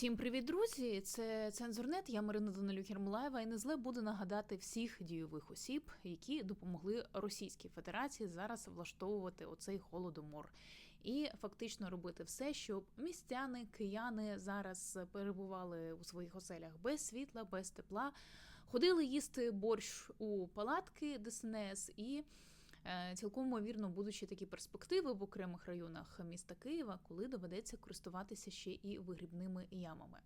Всім привіт, друзі! Це цензурнет. Я Марина Данилюк Єрмолаєва і не зле буду нагадати всіх дійових осіб, які допомогли Російській Федерації зараз влаштовувати оцей холодомор і фактично робити все, щоб містяни, кияни зараз перебували у своїх оселях без світла, без тепла, ходили їсти борщ у палатки ДСНС і. Е, цілком ймовірно будуть ще такі перспективи в окремих районах міста Києва, коли доведеться користуватися ще і вигрібними ямами.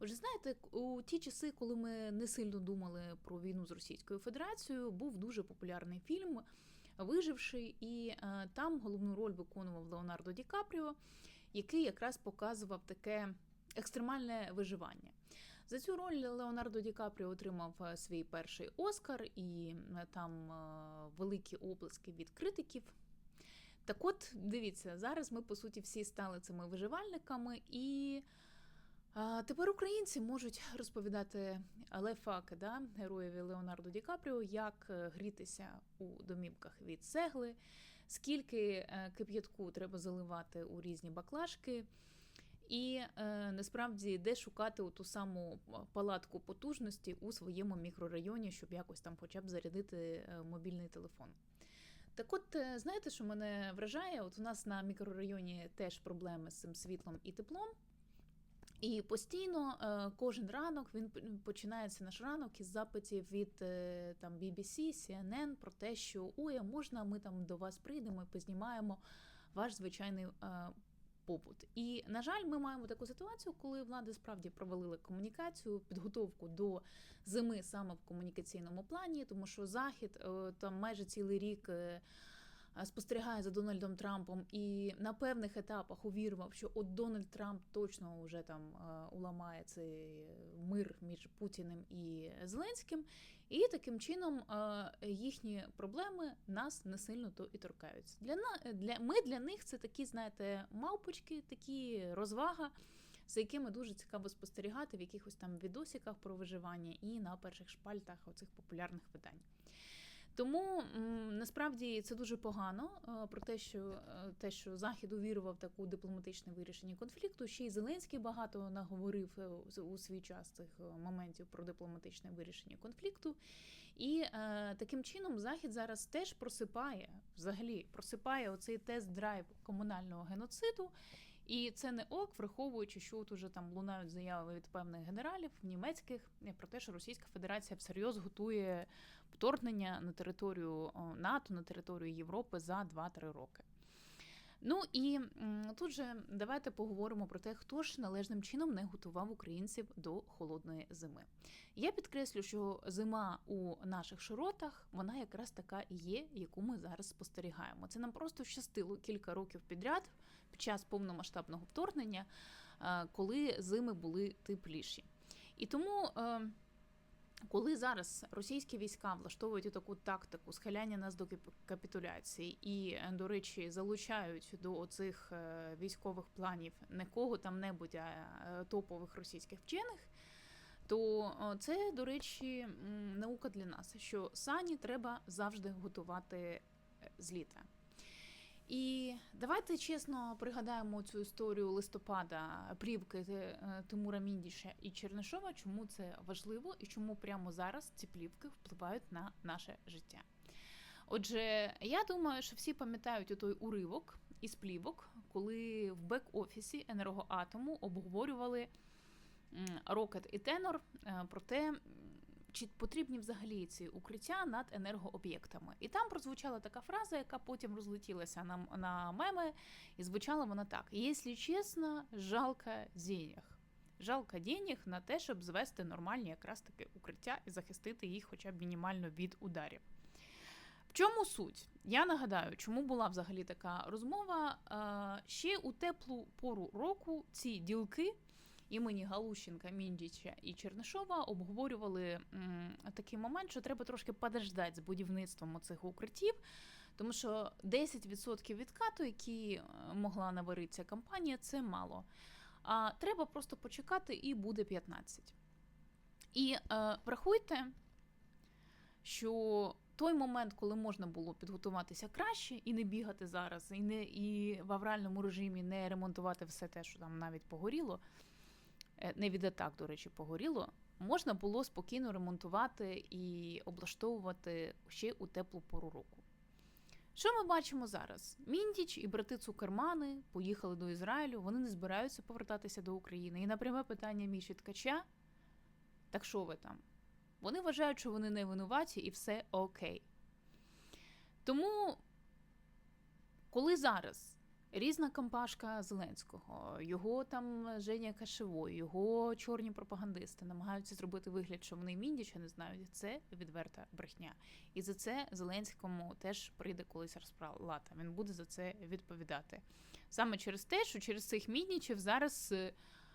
Отже, знаєте, у ті часи, коли ми не сильно думали про війну з Російською Федерацією, був дуже популярний фільм. Виживший, і е, там головну роль виконував Леонардо Ді Капріо, який якраз показував таке екстремальне виживання. За цю роль Леонардо Ді Капріо отримав е, свій перший Оскар, і е, там е, великі оплески від критиків. Так от, дивіться, зараз ми, по суті, всі стали цими виживальниками, і тепер українці можуть розповідати Лефаки, да, героєві Леонардо Ді Капріо, як грітися у домівках від цегли, скільки кип'ятку треба заливати у різні баклажки. І е, насправді де шукати ту саму палатку потужності у своєму мікрорайоні, щоб якось там хоча б зарядити е, мобільний телефон. Так от, е, знаєте, що мене вражає? От у нас на мікрорайоні теж проблеми з цим світлом і теплом. І постійно е, кожен ранок він починається наш ранок із запитів від е, там BBC, CNN про те, що ой, можна, ми там до вас прийдемо і познімаємо ваш звичайний побут. І на жаль, ми маємо таку ситуацію, коли влади справді провалили комунікацію, підготовку до зими саме в комунікаційному плані, тому що захід е, там майже цілий рік. Е, спостерігає за Дональдом Трампом і на певних етапах увірував, що от Дональд Трамп точно вже там уламає цей мир між Путіним і Зеленським, і таким чином їхні проблеми нас не сильно то і торкаються. Для для ми для них це такі, знаєте, мавпочки, такі розвага. За якими дуже цікаво спостерігати в якихось там відосиках про виживання і на перших шпальтах оцих популярних видань. Тому насправді це дуже погано е, про те, що е, те, що Захід увірував таку дипломатичне вирішення конфлікту. Ще й Зеленський багато наговорив е, у свій час цих моментів про дипломатичне вирішення конфлікту. І таким чином Захід зараз теж просипає взагалі просипає оцей тест-драйв комунального геноциду. І це не ок, враховуючи, що от уже там лунають заяви від певних генералів німецьких про те, що Російська Федерація всерйоз готує вторгнення на територію НАТО, на територію Європи за 2-3 роки. Ну і тут же давайте поговоримо про те, хто ж належним чином не готував українців до холодної зими. Я підкреслю, що зима у наших широтах вона якраз така і є, яку ми зараз спостерігаємо. Це нам просто щастило кілька років підряд під час повномасштабного вторгнення, е, коли зими були тепліші. І тому. Е, коли зараз російські війська влаштовують таку тактику схиляння нас до капітуляції і, до речі, залучають до оцих е, військових планів не кого там небудь а е, топових російських вчених, то це, до речі, наука для нас, що сані треба завжди готувати е, з літа. І давайте чесно пригадаємо цю історію листопада плівки е, Тимура Міндіша і Чернишова, чому це важливо і чому прямо зараз ці плівки впливають на наше життя. Отже, я думаю, що всі пам'ятають той уривок із плівок, коли в бек-офісі енергоатому обговорювали Рокет і Тенор е, про те, чи потрібні взагалі ці укриття над енергооб'єктами. І там прозвучала така фраза, яка потім розлетілася на на меми, і звучала вона так: якщо чесно, жалко денег. Жалко денег на те, щоб звести нормальні якраз таки укриття і захистити їх хоча б мінімально від ударів. В чому суть? Я нагадаю, чому була взагалі така розмова. Ще у теплу пору року ці ділки імені Галущенка, Міндіча і Чернишова обговорювали м, такий момент, що треба трошки подождати з будівництвом оцих укриттів, тому що 10% відкату, які е, могла наваритися компанія, це мало. А треба просто почекати, і буде 15. І е, врахуйте, що той момент, коли можна було підготуватися краще і не бігати зараз, і не і в авральному режимі не ремонтувати все те, що там навіть погоріло не від атак, до речі, погоріло, можна було спокійно ремонтувати і облаштовувати ще у теплу пору року. Що ми бачимо зараз? Міндіч і брати Цукермани поїхали до Ізраїлю, вони не збираються повертатися до України. І на пряме питання Міші Ткача: так що ви там? Вони вважають, що вони не винуваті і все окей. Тому, коли зараз різна компашка Зеленського, його там Женя Кашевой, його чорні пропагандисти намагаються зробити вигляд, що вони міндіча не знають, це відверта брехня. І за це Зеленському теж прийде колись розплата. Він буде за це відповідати. Саме через те, що через цих міднічів зараз. е,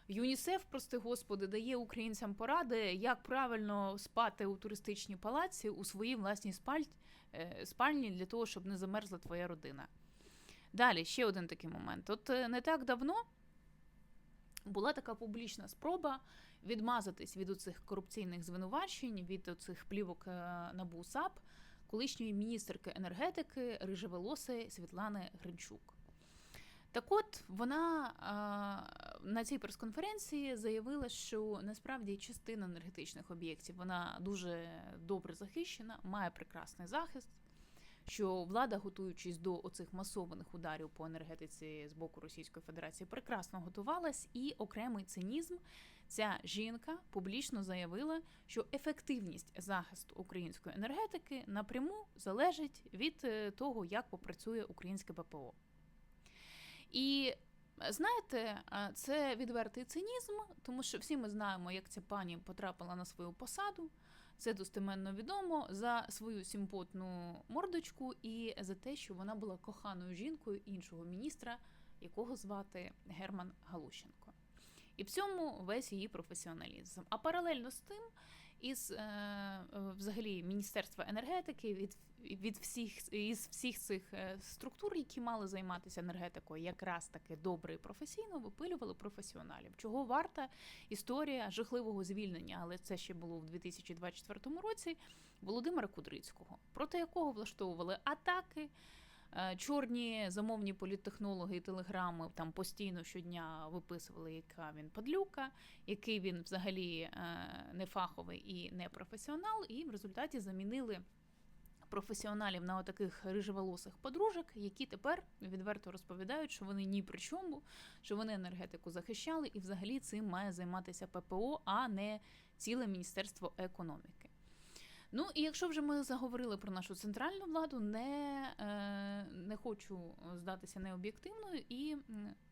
ЮНІСЕФ, прости господи, дає українцям поради, як правильно спати у туристичній палаці у своїй власній е, спальні для того, щоб не замерзла твоя родина. Далі ще один такий момент. От е, не так давно була така публічна спроба відмазатись від оцих корупційних звинувачень, від оцих плівок е, НАБУ САП, колишньої міністерки енергетики Рижеволоси Світлани Гринчук. Так от вона а, на цій прес-конференції заявила, що насправді частина енергетичних об'єктів вона дуже добре захищена, має прекрасний захист. Що влада, готуючись до оцих масованих ударів по енергетиці з боку Російської Федерації, прекрасно готувалась, і окремий цинізм ця жінка публічно заявила, що ефективність захисту української енергетики напряму залежить від е, того, як попрацює українське ППО. І знаєте, це відвертий цинізм, тому що всі ми знаємо, як ця пані потрапила на свою посаду. Це достеменно відомо за свою симпотну мордочку і за те, що вона була коханою жінкою іншого міністра, якого звати Герман Галущенко. І в цьому весь її професіоналізм. А паралельно з тим, із е, е, взагалі Міністерства енергетики від, від всіх із всіх цих е, структур, які мали займатися енергетикою, якраз таки добре і професійно випилювали професіоналів. Чого варта історія жахливого звільнення, але це ще було в 2024 році. Володимира Кудрицького, проти якого влаштовували атаки. Е, Чорні замовні політтехнологи і телеграми там постійно щодня виписували, яка він падлюка, який він взагалі е, не фаховий і не професіонал, і в результаті замінили професіоналів на отаких рижеволосих подружок, які тепер відверто розповідають, що вони ні при чому, що вони енергетику захищали, і взагалі цим має займатися ППО, а не ціле Міністерство економіки. Ну і якщо вже ми заговорили про нашу центральну владу, не, е, не хочу здатися необ'єктивною і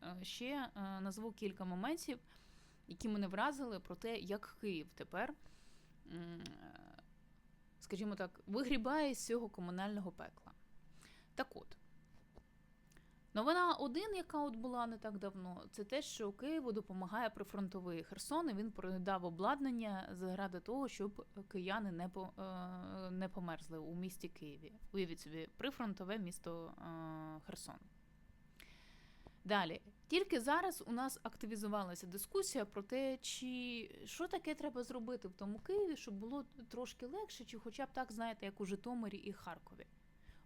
е, ще е, назву кілька моментів, які мене вразили про те, як Київ тепер, скажімо так, вигрібає з цього комунального пекла. Так от. Новина один, яка от була не так давно, це те, що Києву допомагає прифронтовий Херсон. і Він передав обладнання заради того, щоб кияни не по е, не померзли у місті Києві. Уявіть собі, прифронтове місто е, Херсон. Далі, тільки зараз у нас активізувалася дискусія про те, чи що таке треба зробити в тому Києві, щоб було трошки легше, чи хоча б так, знаєте, як у Житомирі і Харкові.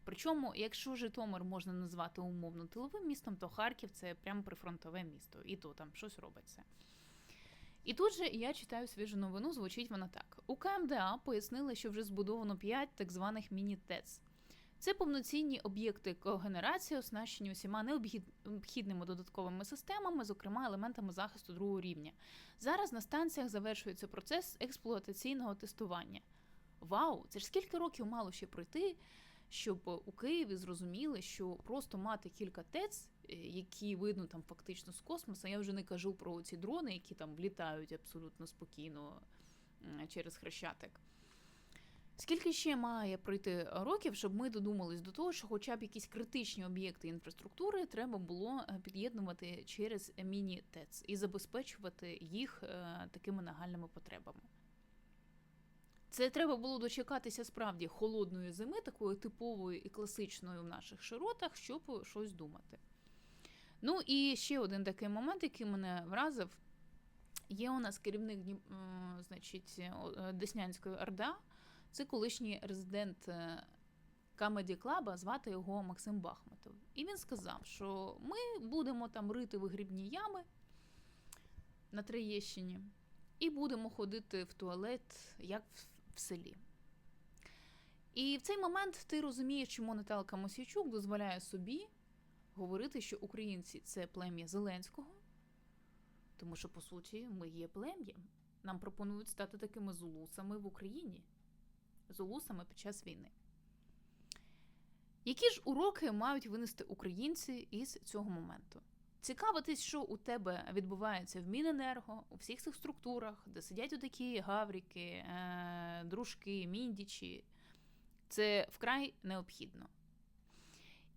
Причому, якщо Житомир можна назвати умовно тиловим містом, то Харків це прямо прифронтове місто, і то там щось робиться. І тут же я читаю свіжу новину, звучить вона так: у КМДА пояснили, що вже збудовано 5 так званих міні-ТЕЦ. Це повноцінні об'єкти когенерації, оснащені усіма необхідними додатковими системами, зокрема елементами захисту другого рівня. Зараз на станціях завершується процес експлуатаційного тестування. Вау! Це ж скільки років мало ще пройти, щоб у Києві зрозуміли, що просто мати кілька ТЕЦ, е, які видно там фактично з космоса. Я вже не кажу про ці дрони, які там влітають абсолютно спокійно через хрещатик. Скільки ще має пройти років, щоб ми додумались до того, що хоча б якісь критичні об'єкти інфраструктури треба було е, під'єднувати через міні-ТЕЦ і забезпечувати їх е, такими нагальними потребами? Це треба було дочекатися справді холодної зими, такої типової і класичної в наших широтах, щоб щось думати. Ну і ще один такий момент, який мене вразив. Є у нас керівник е, значить, Деснянської РДА, це колишній резидент Камеді Клаба, звати його Максим Бахматов. І він сказав, що ми будемо там рити вигрібні ями, на Троєщині і будемо ходити в туалет, як в селі. І в цей момент ти розумієш, чому Наталка Мосійчук дозволяє собі говорити, що українці це плем'я Зеленського, тому що, по суті, ми є плем'ям. Нам пропонують стати такими зулусами в Україні, зулусами під час війни. Які ж уроки мають винести українці із цього моменту? Цікавитись, що у тебе відбувається в Міненерго, у всіх цих структурах, де сидять такі гавріки, е- дружки, міндічі. Це вкрай необхідно.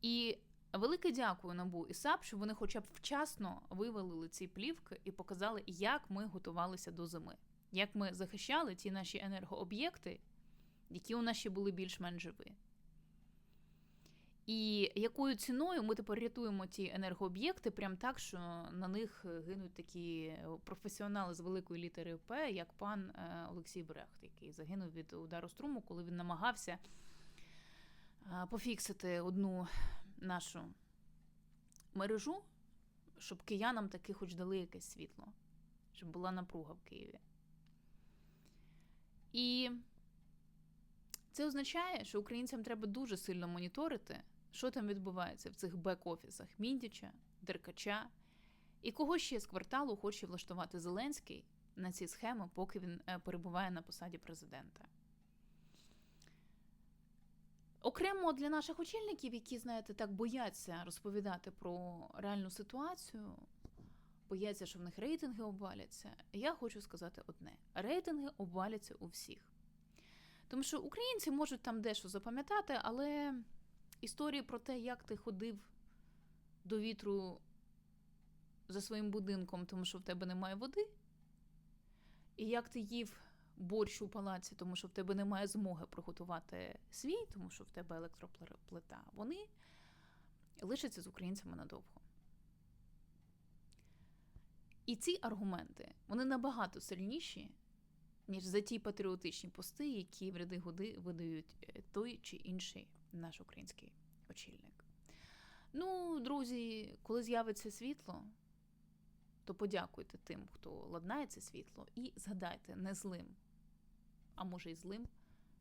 І велике дякую НАБУ і САП, що вони хоча б вчасно вивалили ці плівки і показали, як ми готувалися до зими, як ми захищали ті наші енергооб'єкти, які у нас ще були більш-менш живі. І якою ціною ми тепер рятуємо ті енергооб'єкти, прям так, що на них гинуть такі професіонали з великої літери П, як пан е, Олексій Брехт, який загинув від удару струму, коли він намагався е, пофіксити одну нашу мережу, щоб киянам таки хоч дали якесь світло, щоб була напруга в Києві. І це означає, що українцям треба дуже сильно моніторити, що там відбувається в цих бек-офісах Міндіча, Деркача, і кого ще з кварталу хоче влаштувати Зеленський на ці схеми, поки він е, перебуває на посаді президента. Окремо для наших очільників, які, знаєте, так бояться розповідати про реальну ситуацію, бояться, що в них рейтинги обваляться. Я хочу сказати одне: рейтинги обваляться у всіх. Тому що українці можуть там дещо запам'ятати, але історії про те, як ти ходив до вітру за своїм будинком, тому що в тебе немає води, і як ти їв борщ у палаці, тому що в тебе немає змоги приготувати свій, тому що в тебе електроплита, вони лишаться з українцями надовго. І ці аргументи вони набагато сильніші, ніж за ті патріотичні пости, які в ряди годи видають е, той чи інший наш український очільник. Ну, друзі, коли з'явиться світло, то подякуйте тим, хто ладнає це світло, і згадайте не злим, а може й злим,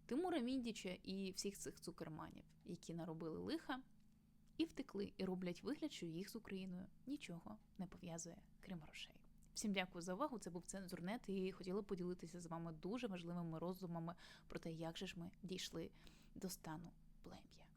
Тимура Міндіча і всіх цих цукерманів, які наробили лиха і втекли, і роблять вигляд, що їх з Україною нічого не пов'язує, крім грошей. Всім дякую за увагу. Це був цензурнет, і хотіла поділитися з вами дуже важливими роздумами про те, як же ж ми дійшли до стану плем'я.